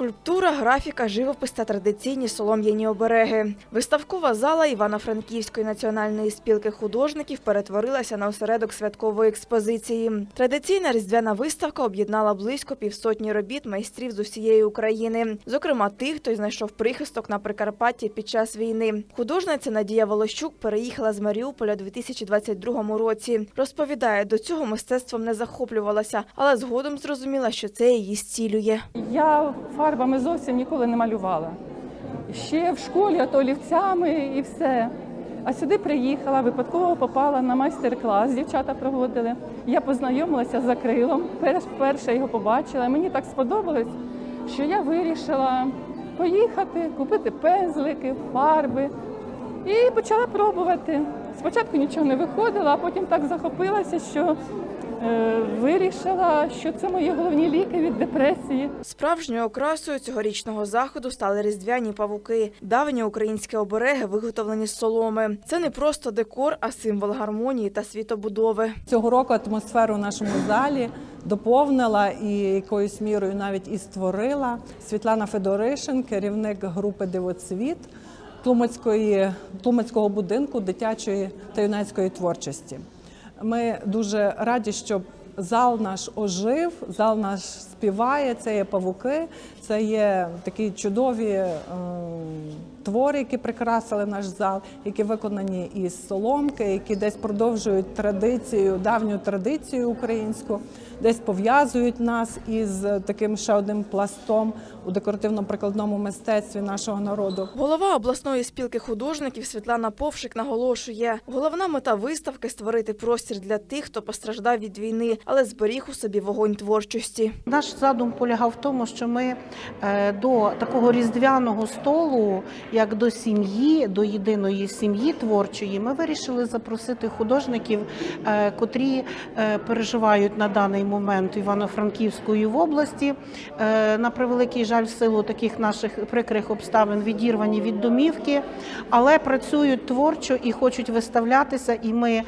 Скульптура, графіка, живопис та традиційні солом'яні обереги. Виставкова зала Івано-Франківської національної спілки художників перетворилася на осередок святкової експозиції. Традиційна різдвяна виставка об'єднала близько півсотні робіт майстрів з усієї України, зокрема тих, хто знайшов прихисток на Прикарпатті під час війни. Художниця Надія Волощук переїхала з Маріуполя у 2022 році. Розповідає, до цього мистецтвом не захоплювалася, але згодом зрозуміла, що це її зцілює. Я фарбами зовсім ніколи не малювала. Ще в школі ото олівцями і все. А сюди приїхала, випадково попала на майстер-клас, дівчата проводили. Я познайомилася з акрилом, перш- перше його побачила. Мені так сподобалось, що я вирішила поїхати, купити пензлики, фарби і почала пробувати. Спочатку нічого не виходило, а потім так захопилася, що вирішила, що це мої головні ліки від депресії. Справжньою окрасою цьогорічного заходу стали різдвяні павуки. Давні українські обереги виготовлені з соломи. Це не просто декор, а символ гармонії та світобудови. Цього року атмосферу в нашому залі доповнила і якоюсь мірою навіть і створила Світлана Федоришин, керівник групи Дивоцвіт Тлумацької, Тлумацького будинку дитячої та юнацької творчості. Ми дуже раді, що зал наш ожив, зал наш співає. Це є павуки, це є такі чудові ем, твори, які прикрасили наш зал, які виконані із соломки, які десь продовжують традицію, давню традицію українську, десь пов'язують нас із таким ще одним пластом у декоративно-прикладному мистецтві нашого народу. Голова обласної спілки художників Світлана Повшик наголошує, головна мета виставки створити простір для тих, хто постраждав від війни, але зберіг у собі вогонь творчості. Наш задум полягав в тому, що ми е, до такого різдвяного столу, як до сім'ї, до єдиної сім'ї творчої, ми вирішили запросити художників, е, котрі е, переживають на даний момент Івано-Франківської в області. Е, На превеликий жаль, в силу таких наших прикрих обставин відірвані від домівки, але працюють творчо і хочуть виставлятися. І ми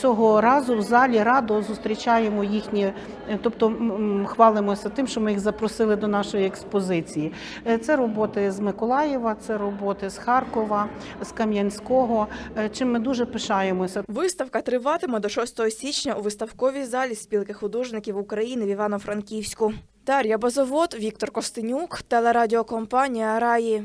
цього разу в залі радо зустрічаємо їхні, тобто хвалимося тим, що ми їх запросили до нашої експозиції. Це роботи з Миколаєва, це роботи з Харкова, з Кам'янського. е, Чим ми дуже пишаємося. Виставка триватиме до 6 січня у виставковій залі спілки художників України в Івано-Франківську. Дар'я Базовод, Віктор Костенюк, телерадіокомпанія Раї.